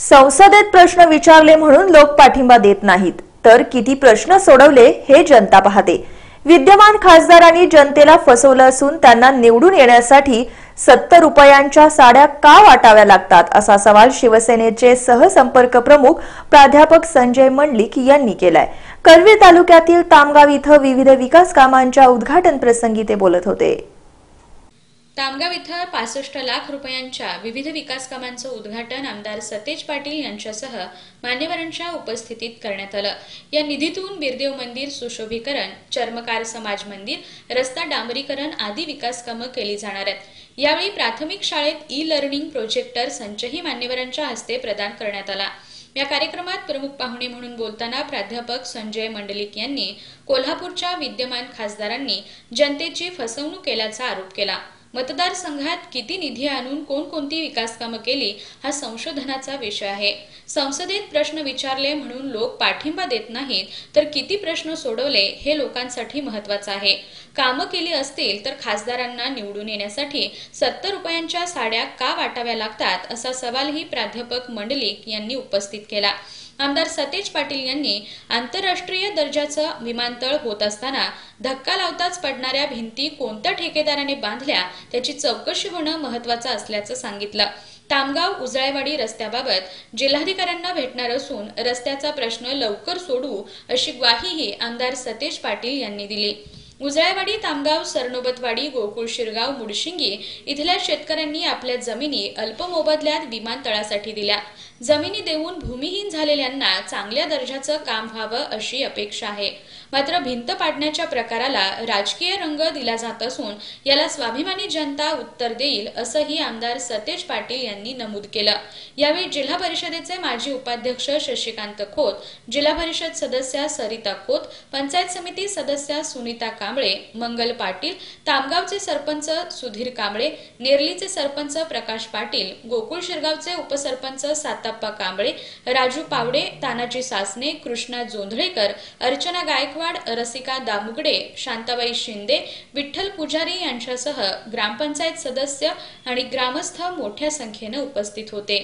संसदेत प्रश्न विचारले म्हणून लोक पाठिंबा देत नाहीत. तर किती प्रश्न सोडवले हे जनता पाहते. विद्यमान खासदारांनी जनतेला फसवलं असून त्यांना निवडून येण्यासाठी सत्तर रुपयांच्या साड्या का वाटाव्या लागतात असा सवाल शिवसेनेचे सहसंपर्क प्रमुख प्राध्यापक संजय मंडलिक यांनी केलाय. करवीर तालुक्यातील तामगाव इथं विविध विकास कामांच्या उद्घाटन प्रसंगी ते बोलत होते. तामगाव इथं पासष्ट लाख रुपयांच्या विविध विकास कामांचं उद्घाटन आमदार सतेज पाटील यांच्यासह मान्यवरांच्या उपस्थितीत करण्यात आलं. या निधीतून बिरदेव मंदिर सुशोभीकरण चर्मकार समाज मंदिर रस्ता डांबरीकरण आदी विकास कामं केली जाणार आहेत. यावेळी प्राथमिक शाळेत ई लर्निंग प्रोजेक्टर संचही मान्यवरांच्या हस्ते प्रदान करण्यात आला. या कार्यक्रमात प्रमुख पाहुणे म्हणून बोलताना प्राध्यापक संजय मंडलिक यांनी कोल्हापूरच्या विद्यमान खासदारांनी जनतेची फसवणूक केल्याचा आरोप केला. मतदारसंघात किती निधी आणून कोणकोणती विकास कामं केली हा संशोधनाचा विषय आहे. संसदेत प्रश्न विचारले म्हणून लोक पाठिंबा देत नाहीत तर किती प्रश्न सोडवले हे लोकांसाठी महत्वाचं आहे. कामं केली असतील तर खासदारांना निवडून येण्यासाठी सत्तर रुपयांच्या साड्या का वाटाव्या लागतात असा सवालही प्राध्यापक मंडलिक यांनी उपस्थित केला. आमदार सतेज पाटील यांनी आंतरराष्ट्रीय दर्जाचं विमानतळ होत असताना धक्का लावताच पडणाऱ्या भिंती कोणत्या ठेकेदाराने बांधल्या त्याची चौकशी होणं महत्वाचं असल्याचं सांगितलं. तामगाव उजळेवाडी रस्त्याबाबत जिल्हाधिकाऱ्यांना भेटणार असून रस्त्याचा प्रश्न लवकर सोडू अशी ग्वाहीही आमदार सतेज पाटील यांनी दिली. उजळवाडी तामगाव सरनोबतवाडी गोकुळ शिरगाव मुडशिंगी इथल्या शेतकऱ्यांनी आपल्या जमिनी अल्प मोबदल्यात विमानतळासाठी दिल्या. जमिनी देऊन भूमिहीन झालेल्यांना चांगल्या दर्जाचं काम व्हावं अशी अपेक्षा आहे. मात्र भिंत पाडण्याच्या प्रकाराला राजकीय रंग दिला जात असून याला स्वाभिमानी जनता उत्तर देईल असंही आमदार सतेज पाटील यांनी नमूद केलं. यावेळी जिल्हा परिषदेचे माजी उपाध्यक्ष शशिकांत खोत जिल्हा परिषद सदस्या सरिता खोत पंचायत समिती सदस्या सुनीता कांबळे मंगल पाटील तामगावचे सरपंच सुधीर कांबळे नेरलीचे सरपंच प्रकाश पाटील गोकुळ शिरगावचे उपसरपंच साताप्पा कांबळे राजू पावडे तानाजी सासने कृष्णा जोंधळेकर अर्चना गायकवाड रसिका दामुगडे शांताबाई शिंदे विठ्ठल पुजारी यांच्यासह ग्रामपंचायत सदस्य आणि ग्रामस्थ मोठ्या संख्येनं उपस्थित होते.